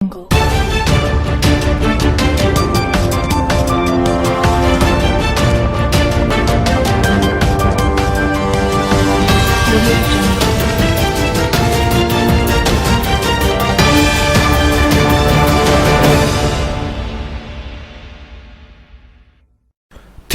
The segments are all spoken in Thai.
jungle.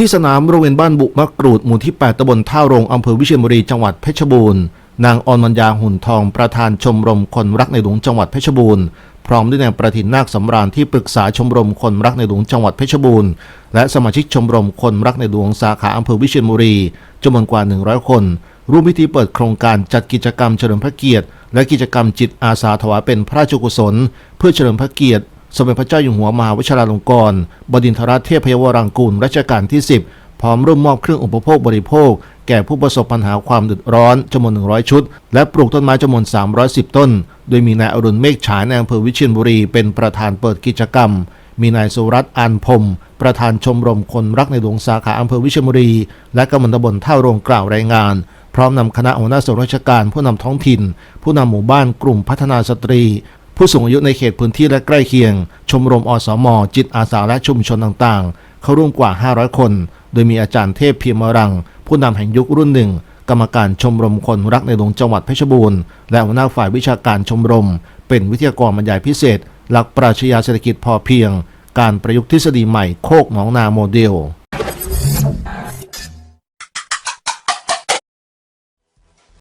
ที่สนามบริเวณบ้านบุมะกรูดหมู่ที่ 8ตำบลท่าโรงอำเภอวิเชียรบุรี จังหวัดเพชรบูรณ์ นางออนมัญญาหุ่นทองประธานชมรมคนรักในหลวงจังหวัดเพชรบูรณ์พร้อมด้วยนายประทินนาคสำราญที่ปรึกษาชมรมคนรักในหลวงจังหวัดเพชรบูรณ์และสมาชิกชมรมคนรักในหลวงสาขาอำเภอวิเชียรบุรีจำนวนกว่า 100 คนร่วมพิธีเปิดโครงการจัดกิจกรรมเฉลิมพระเกียรติ และกิจกรรมจิตอาสาถวายเป็นพระราชกุศล เพื่อเฉลิมพระเกียรติ สมเด็จพระเจ้าอยู่หัวมหาวชิราลงกรณบดินทรเทพยวรังกูลรัชกาลที่ 10 พร้อมร่วมมอบเครื่องอุปโภคบริโภค ก่ผู้ประสบปัญหาความเดือดร้อนจำนวน 100 ชุด และปลูกต้นไม้จำนวน 310 ต้น โดยมีนายอรุณเมฆฉายในอำเภอวิเชียรบุรีเป็นประธานเปิดกิจกรรม มีนายสุรัตน์อันพรมประธานชมรมคนรักในหลวงสาขาอำเภอวิเชียรบุรี และกำมลตบลท่าโรงกล่าวรายงาน พร้อมนำคณะหัวหน้าส่วนราชการผู้นำท้องถิ่น ผู้นำหมู่บ้านกลุ่มพัฒนาสตรี ผู้สูงอายุในเขตพื้นที่และใกล้เคียง ชมรมอสม จิตอาสาและชุมชนต่างๆ เข้าร่วมกว่า 500 คน โดยมีอาจารย์เทพเพียมรัง ผู้นำแห่งยุครุ่นหนึ่ง กรรมการชมรมคนรักในหลวงจังหวัดเพชรบูรณ์และหัวหน้าฝ่ายวิชาการชมรม เป็นวิทยากรบรรยายพิเศษ หลักปรัชญาเศรษฐกิจพอเพียง การประยุกต์ทฤษฎีใหม่โคกหนองนาโมเดล